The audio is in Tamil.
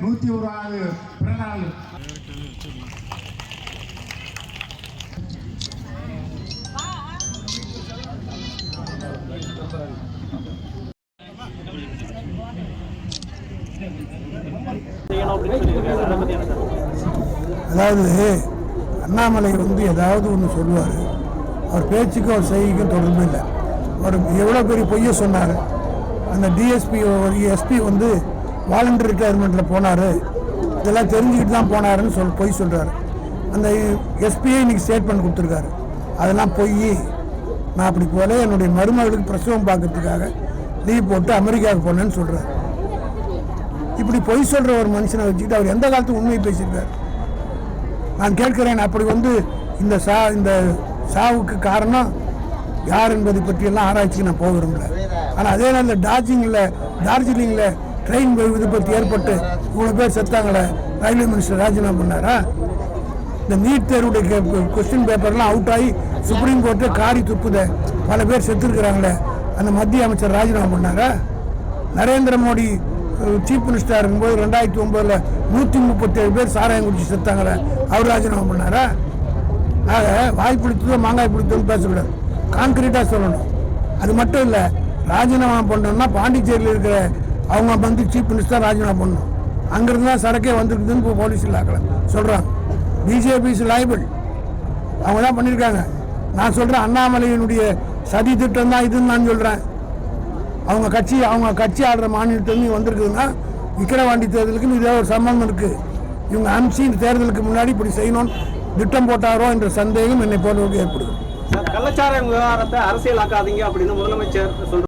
நூத்தி ஓராவது பிறநாள் அதாவது அண்ணாமலை வந்து ஏதாவது ஒன்று சொல்லுவார். அவர் பேச்சுக்கும் அவர் செய்திக்கும் தொடர்பு இல்லை. அவர் எவ்வளோ பெரிய பொய்யை சொன்னார். அந்த டிஎஸ்பி எஸ்பி வந்து வாலண்டரி ரிட்டையர்மெண்ட்டில் போனார். இதெல்லாம் தெரிஞ்சுக்கிட்டு தான் போனாருன்னு சொல் பொய் சொல்கிறாரு அந்த எஸ்பியை இன்னைக்கு ஸ்டேட்மெண்ட் கொடுத்துருக்காரு. அதெல்லாம் பொய். நான் அப்படி போல என்னுடைய மருமகளுக்கு பிரசவம் பார்க்கறதுக்காக லீவ் போட்டு அமெரிக்காவுக்கு போனேன்னு சொல்கிறார் இப்படி பொய் சொல்கிற ஒரு மனுஷனை வச்சுக்கிட்டு அவர் எந்த காலத்து உண்மையை பேசியிருக்கார்? நான் கேட்கிறேன் அப்படி வந்து இந்த சா இந்த சாவுக்கு காரணம் யார் என்பதை பற்றியெல்லாம் ஆராய்ச்சிக்கு நான் போக விரும்பல. ஆனால் அதே நேரத்தில் டார்ஜிலிங்கில் டார்ஜிலிங்கில் ட்ரெயின் விபத்து ஏற்பட்டு இவ்வளோ பேர் செத்தாங்களே? ரயில்வே மினிஸ்டர் ராஜினாமா பண்ணாரா? இந்த நீட் தேர்வுடைய கொஸ்டின் பேப்பர்லாம் அவுட் ஆகி சுப்ரீம் கோர்ட்டு காரி துப்புத. பல பேர் செத்துருக்குறாங்களே. அந்த மத்திய அமைச்சர் ராஜினாமா பண்ணாரா? நரேந்திர மோடி சீஃப் மினிஸ்டர் இருக்கும்போது ரெண்டாயிரத்தி ஒம்பதில் நூற்றி முப்பத்தேழு பேர் சாராயம் குடிச்சு செத்தாங்களே. அவர் ராஜினாமா பண்ணாரா? ஆக வாய் பிடிச்சதோ மாங்காய் பிடித்ததும் பேசக்கூடாது. கான்கிரீட்டாக சொல்லணும். அது மட்டும் இல்லை ராஜினாமா பண்ணணும்னா பாண்டிச்சேரியில் இருக்கிற அவங்க வந்து சீஃப் மினிஸ்டர் ராஜினாமா பண்ணணும். அங்கிருந்து தான் சரக்கே வந்திருக்குதுன்னு இப்போ போலீஸில் இல்லாக்கல சொல்கிறாங்க பிஜேபி இஸ் லைபிள் அவங்க தான் பண்ணியிருக்காங்க நான் சொல்கிறேன் அண்ணாமலையினுடைய சதி திட்டம் தான் இதுன்னு நான் சொல்கிறேன் அவங்க கட்சி அவங்க கட்சி ஆடுற மாநிலத்திலேருந்து வந்திருக்குதுன்னா விக்கிரவாண்டி தேர்தலுக்கு இதே ஒரு சம்பந்தம் இருக்குது இவங்க அனுப்பிச்சு தேர்தலுக்கு முன்னாடி இப்படி செய்யணும்னு திட்டம் போட்டாரோ என்ற சந்தேகம் என்னை போன்றவருக்கு ஏற்படுது. கள்ளச்சாராயம் விவகாரத்தை அரசியலாக்காதீங்க அப்படின்னு முதலமைச்சர் சொல்றாரு